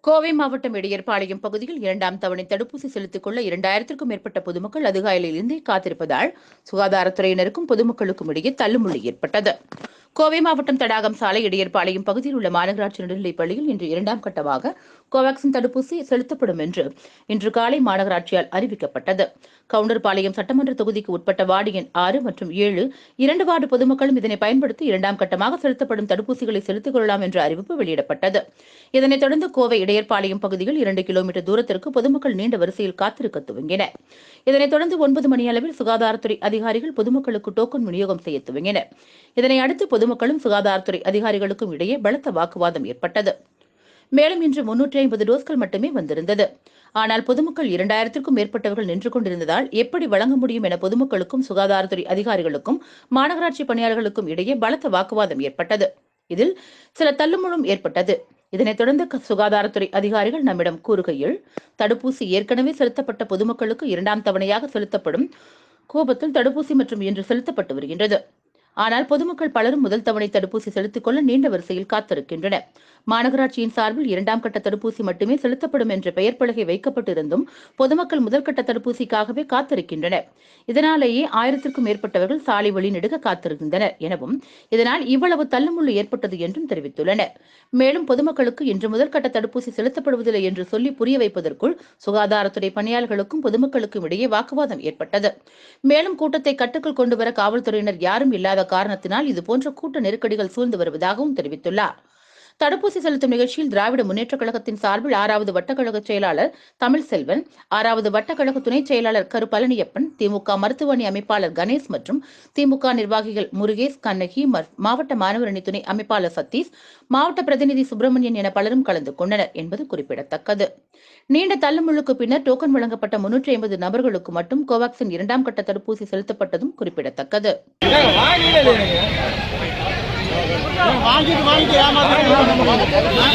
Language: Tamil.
கோவை மாவட்டம் இடையர்பாளையம் பகுதியில் இரண்டாம் தவணை தடுப்பூசி செலுத்திக் கொள்ள இரண்டாயிரத்திற்கும் மேற்பட்ட பொதுமக்கள் அதிகாலையிலிருந்தே காத்திருப்பதால் சுகாதாரத்துறையினருக்கும் பொதுமக்களுக்கும் இடையே தள்ளுமுள்ளி ஏற்பட்டது. கோவை மாவட்டம் தடாகம் சாலை இடையர்பாளையம் பகுதியில் உள்ள மாநகராட்சி நடுநிலைப் பள்ளியில் இன்று இரண்டாம் கட்டமாக கோவாக்சின் தடுப்பூசி செலுத்தப்படும் என்று இன்று காலை மாநகராட்சியால் அறிவிக்கப்பட்டது. கவுண்டர்பாளையம் சட்டமன்ற தொகுதிக்கு உட்பட்ட வார்டு எண் ஆறு மற்றும் ஏழு இரண்டு வார்டு பொதுமக்களும் இதனை பயன்படுத்தி இரண்டாம் கட்டமாக செலுத்தப்படும் தடுப்பூசிகளை செலுத்திக் கொள்ளலாம் என்ற அறிவிப்பு வெளியிடப்பட்டது. இதனைத் தொடர்ந்து கோவை இடையர்பாளையம் பகுதியில் இரண்டு கிலோமீட்டர் தூரத்திற்கு பொதுமக்கள் நீண்ட வரிசையில் காத்திருக்க துவங்கினர் இதனைத் தொடர்ந்து ஒன்பது மணியளவில் சுகாதாரத்துறை அதிகாரிகள் பொதுமக்களுக்கு டோக்கன் விநியோகம் செய்ய துவங்கினர். இதனை அடுத்து பொதுமக்களும் சுகாதாரத்துறை அதிகாரிகளுக்கும் இடையே பலத்த வாக்குவாதம் ஏற்பட்டது. மேலும் இன்று முன்னூற்றி ஐம்பது டோஸ்கள் மட்டுமே வந்திருந்தது. ஆனால் பொதுமக்கள் இரண்டாயிரத்திற்கும் மேற்பட்டவர்கள் நின்று கொண்டிருந்ததால் எப்படி வழங்க முடியும் என பொதுமக்களுக்கும் சுகாதாரத்துறை அதிகாரிகளுக்கும் மாநகராட்சி பணியாளர்களுக்கும் இடையே பலத்த வாக்குவாதம் ஏற்பட்டது. இதில் சில தள்ளுமுழும் ஏற்பட்டது. இதனைத் தொடர்ந்து சுகாதாரத்துறை அதிகாரிகள் நம்மிடம் கூறுகையில் தடுப்பூசி ஏற்கனவே செலுத்தப்பட்ட பொதுமக்களுக்கு இரண்டாம் தவணையாக செலுத்தப்படும் கோபத்தில் தடுப்பூசி மற்றும் இன்று செலுத்தப்பட்டு வருகின்றது. ஆனால் பொதுமக்கள் பலரும் முதல் தவணை தடுப்பூசி செலுத்திக் கொள்ள நீண்ட வரிசையில் காத்திருக்கின்றனர். மாநகராட்சியின் சார்பில் இரண்டாம் கட்ட தடுப்பூசி மட்டுமே செலுத்தப்படும் என்ற பெயர் பலகை வைக்கப்பட்டிருந்தும் பொதுமக்கள் முதற்கட்ட தடுப்பூசிக்காகவே காத்திருக்கின்றனர். இதனாலேயே ஆயிரத்திற்கும் மேற்பட்டவர்கள் சாலை வழி நெடுக காத்திருந்தனர் எனவும் இதனால் இவ்வளவு தள்ளுமுள்ளு ஏற்பட்டது என்றும் தெரிவித்துள்ளனர். மேலும் பொதுமக்களுக்கு இன்று முதல் கட்ட தடுப்பூசி செலுத்தப்படுவதில்லை என்று சொல்லி புரிய வைப்பதற்குள் சுகாதாரத்துறை பணியாளர்களுக்கும் பொதுமக்களுக்கும் இடையே வாக்குவாதம் ஏற்பட்டது. மேலும் கூட்டத்தை கட்டுக்குள் கொண்டு வர காவல்துறையினர் யாரும் இல்லாத காரணத்தினால் இதுபோன்ற கூட்ட நெருக்கடிகள் சூழ்ந்து வருவதாகவும் தெரிவித்துள்ளார். தடுப்பூசி செலுத்தும் நிகழ்ச்சியில் திராவிட முன்னேற்றக் கழகத்தின் சார்பில் ஆறாவது வட்டக்கழக செயலாளர் தமிழ்செல்வன் ஆறாவது வட்டக்கழக துணைச் செயலாளர் கரு பழனியப்பன் திமுக மருத்துவ அமைப்பாளர் கணேஷ் மற்றும் திமுக நிர்வாகிகள் முருகேஷ் கண்ணகி மாவட்ட மாணவர் அணி துணை அமைப்பாளர் சதீஷ் மாவட்ட பிரதிநிதி சுப்பிரமணியன் என பலரும் கலந்து கொண்டனர் என்பது குறிப்பிடத்தக்கது. நீண்ட தள்ளுமுள்ளுக்கு பின்னர் டோக்கன் வழங்கப்பட்ட முன்னூற்றி ஐம்பது நபர்களுக்கு மட்டும் கோவாக்சின் இரண்டாம் கட்ட தடுப்பூசி செலுத்தப்பட்டதும் குறிப்பிடத்தக்கது. வாங்கிட்டு வாங்கிட்டு ஏமாத்திட்டு